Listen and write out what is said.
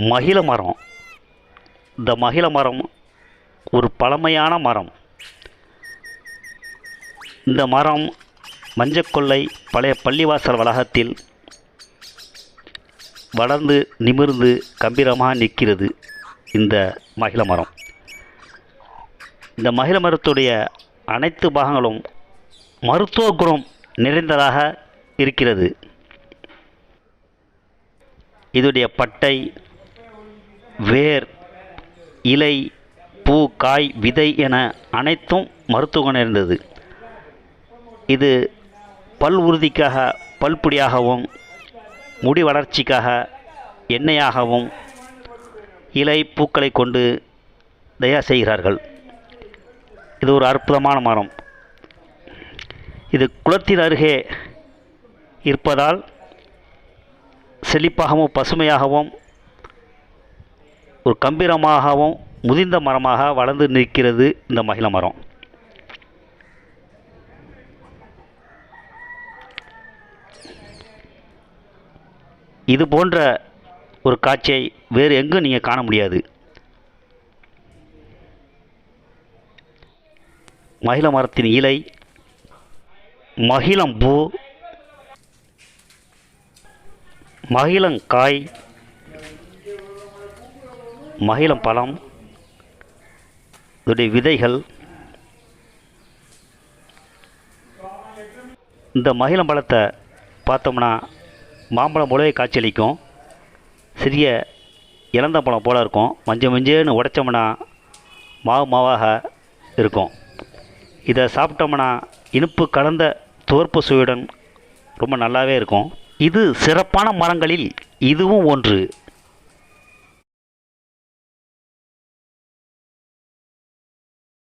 மகிழ மரம். இந்த மகிழ மரம் ஒரு பழமையான மரம். இந்த மரம் மஞ்சக்கொள்ளை பழைய பள்ளிவாசல் வளாகத்தில் வளர்ந்து நிமிர்ந்து கம்பீரமாக நிற்கிறது இந்த மகிழ மரம். இந்த மகிழ மரத்துடைய அனைத்து பாகங்களும் மருத்துவ குணம் நிறைந்ததாக இருக்கிறது. இதோடைய பட்டை வேர் இலை பூ காய் விதை என அனைத்தும் மருத்துவ குணம் நிறைந்தது இது பல் உறுதிக்காக பல்புடியாகவும் முடி வளர்ச்சிக்காக எண்ணெயாகவும் இலை பூக்களை கொண்டு தயார் செய்கிறார்கள். இது ஒரு அற்புதமான மரம். இது குளத்தின் அருகே இருப்பதால் செழிப்பாகவும் பசுமையாகவும் ஒரு கம்பீரமாகவும் முதிர்ந்த மரமாக வளர்ந்து நிற்கிறது இந்த மகிழ மரம். இது போன்ற ஒரு காட்சியை வேறு எங்கும் நீங்கள் காண முடியாது. மகிழ மரத்தின் இலை மகிழம்பூ மகிழங்காய் மகிழம் பழம் இதோடைய விதைகள். இந்த மகிழம் பழத்தை பார்த்தோம்னா மாம்பழம் போலவே காய்ச்சலிக்கும் சிறிய இளந்த பழம் போல் இருக்கும். மஞ்சள் மஞ்சள்னு உடைச்சோம்னா மாவு மாவாக இருக்கும். இதை சாப்பிட்டோம்னா இனிப்பு கலந்த துவர்ப்பு சுவையுடன் ரொம்ப நல்லாவே இருக்கும். இது சிறப்பான மரங்களில் இதுவும் ஒன்று.